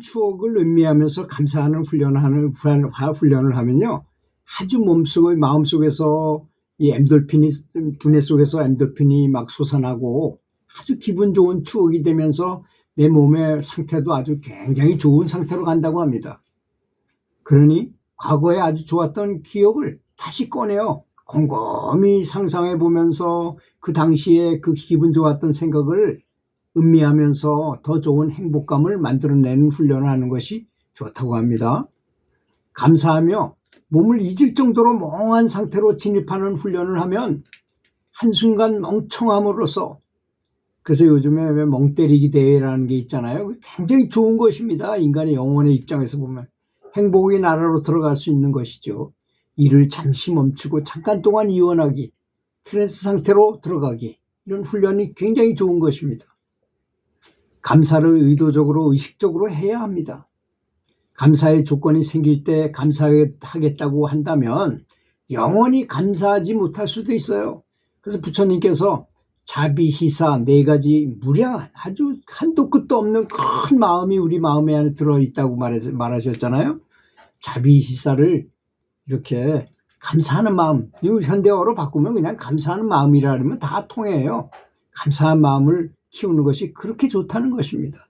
추억을 의미하면서 감사하는 훈련을 하는 훈련- 훈련을 하면요. 아주 몸속의 마음속에서 이 엔돌핀이 두뇌 속에서 엔돌핀이 막 솟아나고 아주 기분 좋은 추억이 되면서 내 몸의 상태도 아주 굉장히 좋은 상태로 간다고 합니다. 그러니 과거에 아주 좋았던 기억을 다시 꺼내어 곰곰이 상상해 보면서 그 당시에 그 기분 좋았던 생각을 음미하면서 더 좋은 행복감을 만들어내는 훈련을 하는 것이 좋다고 합니다. 감사하며 몸을 잊을 정도로 멍한 상태로 진입하는 훈련을 하면 한순간 멍청함으로써 그래서 요즘에 왜 멍때리기 대회라는 게 있잖아요. 굉장히 좋은 것입니다. 인간의 영혼의 입장에서 보면. 행복의 나라로 들어갈 수 있는 것이죠. 일을 잠시 멈추고 잠깐 동안 이원하기, 트랜스 상태로 들어가기, 이런 훈련이 굉장히 좋은 것입니다. 감사를 의도적으로, 의식적으로 해야 합니다. 감사의 조건이 생길 때 감사하겠다고 한다면 영원히 감사하지 못할 수도 있어요. 그래서 부처님께서 자비 희사 네 가지 무량한 아주 한도 끝도 없는 큰 마음이 우리 마음에 안에 들어있다고 말하- 말하셨잖아요. 자비 희사를 이렇게 감사하는 마음, 현대어로 바꾸면 그냥 감사하는 마음이라 그러면 다 통해요. 감사한 마음을 키우는 것이 그렇게 좋다는 것입니다.